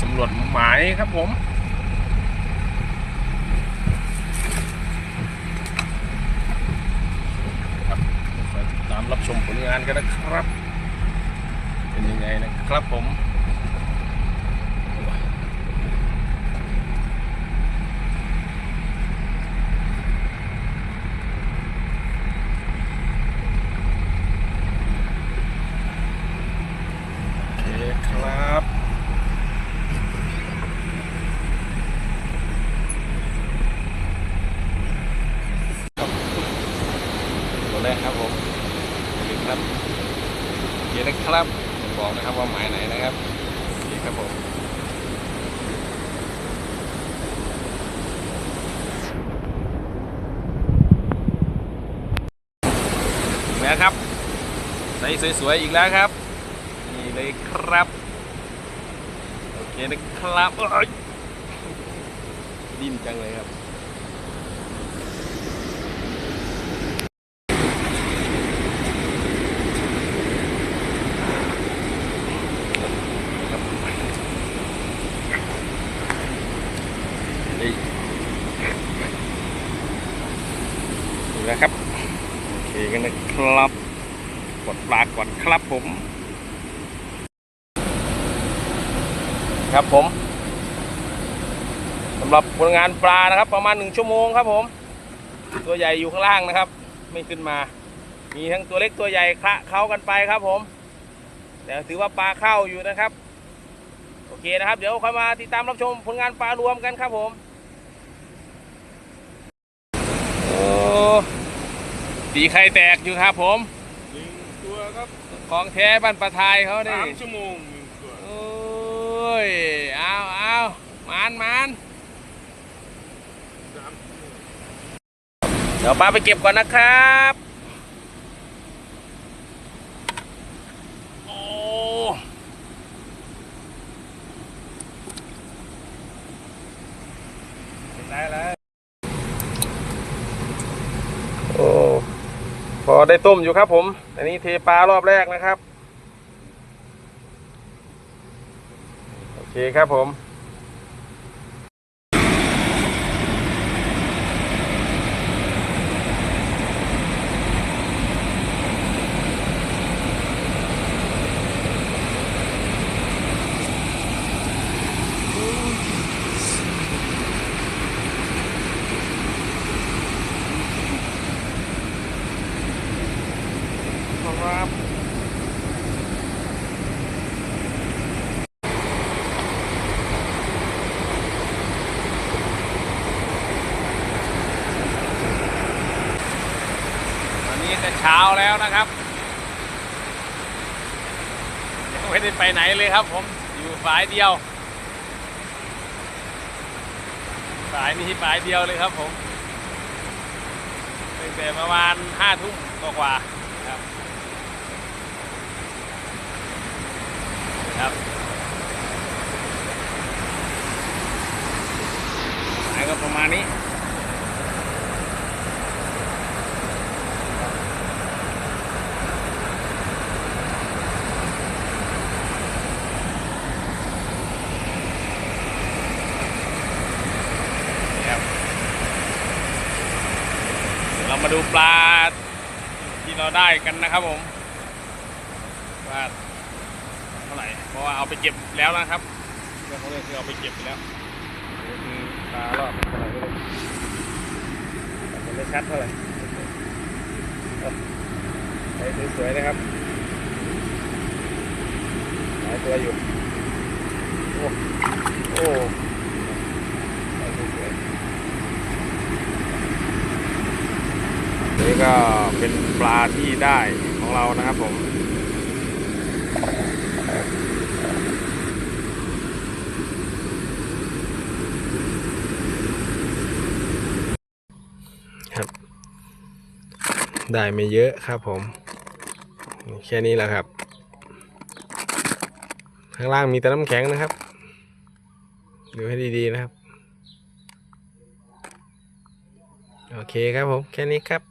สำรวจหมายครับผม ครับติดตามรับชมผลงานกันนะครับ เป็นยังไงนะครับผม โอเคครับ ตัวแรกครับผมอย่าลืมครับเดี๋ยว นะครับ บอกนะครับว่าหมายไหนนะครับโอเครับผมอีกแล้วครับใส่สวยๆอีกแล้วครับ นี่เลยครับ โอเคนะครับดิ้นจังเลยครับ นะครับโอเคกันนะครับ กดปลาก่อนครับผม ครับผมสำหรับผลงานปลานะครับ ประมาณหนึ่งชั่วโมงครับผม ตัวใหญ่อยู่ข้างล่างนะครับ ไม่ขึ้นมา มีทั้งตัวเล็กตัวใหญ่คละเข้ากันไปครับผมแต่ถือว่าปลาเข้าอยู่นะครับโอเคนะครับ เดี๋ยวค่อยมาติดตามรับชมผลงานปลารวมกันครับผม โอ้ ตีไข่แตกอยู่ครับผมหนึ่งตัวครับของแท้บ้านปลาทายเขาดิสามชั่วโมงหนึ่งตัวโอ้ยเอาเอามานมานสามชั่วโมงเดี๋ยวปลาไปเก็บก่อนนะครับโอ้ได้แล้วโอ้พ อได้ต้มอยู่ครับผม อันนี้เทปลารอบแรกนะครับ โอเคครับผม ครับนนี้จะเช้าแล้วนะครับยังไม่ได้ไปไหนเลยครับผมอยู่ฝ่ายเดียวฝ่ายนี้ฝ่ายเดียวเลยครับผมตั้งแต่ประมาณห้าทุ่มกว่า ครับครับหมายก็ประมาณนี้นี่ครับเรามาดูปลาที่เราได้กันนะครับผมว่า ท่าไหร่เพราะว่าเอาไปเก็บแล้วนะครับเรื่องของเรื่องคือเอาไปเก็บไปแล้วนี่คือปลารอบเท่าไหร่ไม่ได้ชัดเท่าไหร่ไปสวยๆนะครับหลายตัวอยู่ โอ้โอ้นี่ก็เป็นปลาที่ได้ของเรานะครับผม ครับ ได้ไม่เยอะครับผม แค่นี้แหละครับ ข้างล่างมีแต่น้ำแข็งนะครับดูให้ดีๆนะครับ โอเคครับผม แค่นี้ครับ